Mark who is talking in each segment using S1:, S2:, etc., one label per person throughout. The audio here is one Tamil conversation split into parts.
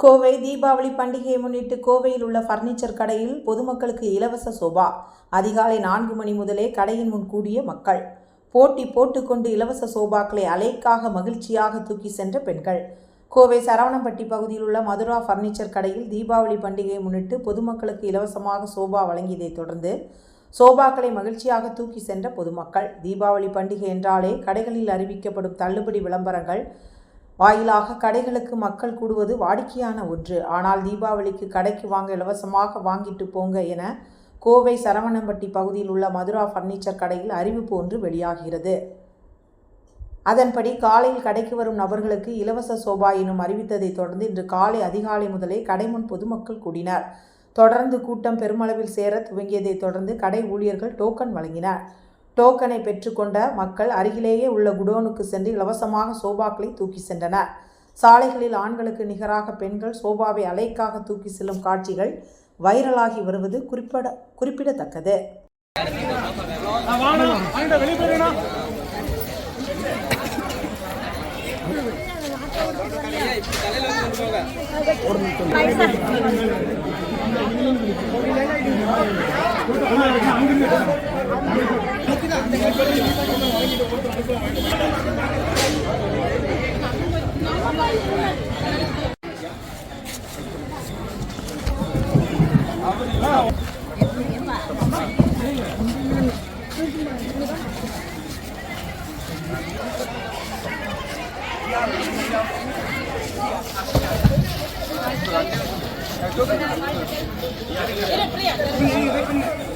S1: கோவை தீபாவளி பண்டிகையை முன்னிட்டு கோவையில் உள்ள ஃபர்னிச்சர் கடையில் பொதுமக்களுக்கு இலவச சோபா. அதிகாலை நான்கு மணி முதலே கடையின் முன் கூடிய மக்கள். போட்டி போட்டுக்கொண்டு இலவச சோபாக்களை அலைக்காக மகிழ்ச்சியாக தூக்கி சென்ற பெண்கள். கோவை சரவணம்பட்டி பகுதியில் உள்ள மதுரா ஃபர்னிச்சர் கடையில் தீபாவளி பண்டிகையை முன்னிட்டு பொதுமக்களுக்கு இலவசமாக சோபா வழங்கியதைத் தொடர்ந்து சோபாக்களை மகிழ்ச்சியாக தூக்கி சென்ற பொதுமக்கள். தீபாவளி பண்டிகை என்றாலே கடைகளில் அறிவிக்கப்படும் தள்ளுபடி விளம்பரங்கள் வாயிலாக கடைகளுக்கு மக்கள் கூடுவது வாடிக்கையான ஒன்று. ஆனால் தீபாவளிக்கு கடைக்கு வாங்க இலவசமாக வாங்கிட்டு போங்க என கோவை சரவணம்பட்டி பகுதியில் உள்ள மதுரா ஃபர்னிச்சர் கடையில் அறிவிப்பு ஒன்று வெளியாகிறது. அதன்படி காலையில் கடைக்கு வரும் நபர்களுக்கு இலவச சோபா எனும் அறிவித்ததைத் தொடர்ந்து இன்று காலை அதிகாலை முதலே கடை முன் பொதுமக்கள் கூடினர். தொடர்ந்து கூட்டம் பெருமளவில் சேர துவங்கியதைத் தொடர்ந்து கடை ஊழியர்கள் டோக்கன் வழங்கினர். டோக்கனை பெற்றுக்கொண்ட மக்கள் அருகிலேயே உள்ள குடோனுக்கு சென்று இலவசமாக சோபாக்களை தூக்கி சென்றனர். சாலைகளில் ஆண்களுக்கு நிகராக பெண்கள் சோபாவை அலைக்காக தூக்கி செல்லும் காட்சிகள் வைரலாகி வருவது குறிப்பிட குறிப்பிடத்தக்கது. Ini, ini, ini.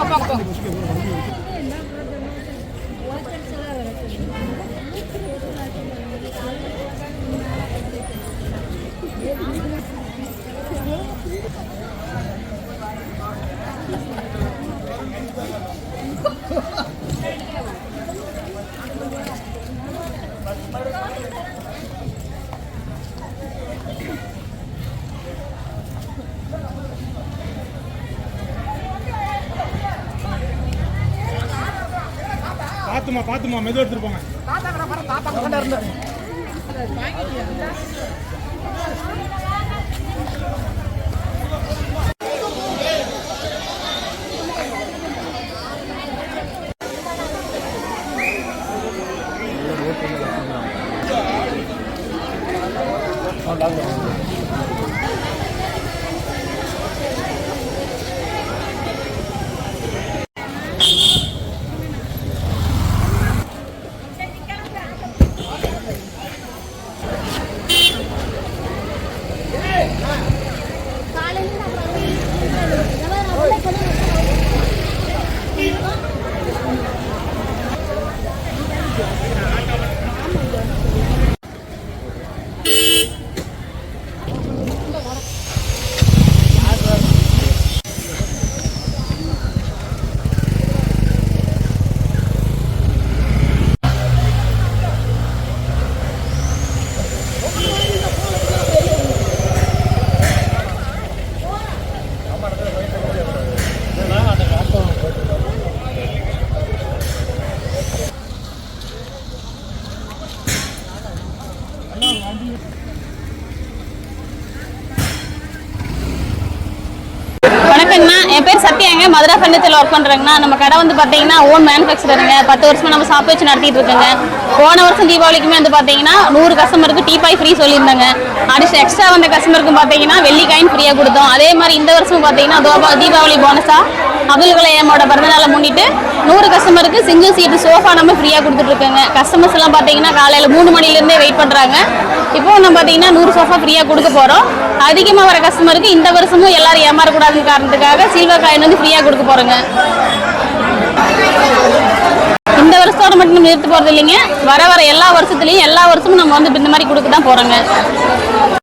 S2: 빵빵빵빵 பாத்துமா பாத்துமா மெது எடுத்துட்டு போங்க.
S3: வணக்கங்கண்ணா என் பேர் சத்யாங்க மதுரா ஃபர்னிச்சரில் ஒர்க் பண்ணுறேங்கண்ணா நம்ம கடை வந்து பார்த்தீங்கன்னா ஓன் மேனுஃபேக்சருங்க பத்து வருஷமா நம்ம ஷாப் வச்சு நடத்திட்டு இருக்கோங்க. போன வருஷம் தீபாவளிக்குமே வந்து பார்த்தீங்கன்னா நூறு கஸ்டமருக்கு டீ பாய் ஃப்ரீ சொல்லியிருந்தாங்க. அடிச்சு எக்ஸ்ட்ரா வந்த கஸ்டமருக்கும் பார்த்தீங்கன்னா வெள்ளி காயின் ஃப்ரீயாக கொடுத்தோம். அதே மாதிரி இந்த வருஷம் பார்த்தீங்கன்னா தோபா தீபாவளி போனஸா அப்துல் கலையமோட பிறந்தநாளை முன்னிட்டு நூறு கஸ்டமருக்கு சிங்கிள் சீட்டு சோஃபா நம்ம ஃப்ரீயாக கொடுத்துட்ருக்கோங்க. கஸ்டமர்ஸ் எல்லாம் பார்த்தீங்கன்னா காலையில் மூணு மணிலேருந்தே வெயிட் பண்ணுறாங்க இப்போ நம்ம பார்த்தீங்கன்னா நூறு சோஃபா ஃப்ரீயாக கொடுக்க போகிறோம் அதிகமாக வர கஸ்டமருக்கு இந்த வருஷமும் எல்லாரும் ஏமாறக்கூடாதுன்னு காரணத்துக்காக சில்வர் காயின் வந்து ஃப்ரீயாக கொடுக்க போகிறோங்க இந்த வருஷத்தோட மட்டும் நம்ம நிறுத்த போகிறது இல்லைங்க வர வர எல்லா வருஷத்துலையும் எல்லா வருஷமும் நம்ம வந்து இந்த மாதிரி கொடுக்க தான் போகிறோங்க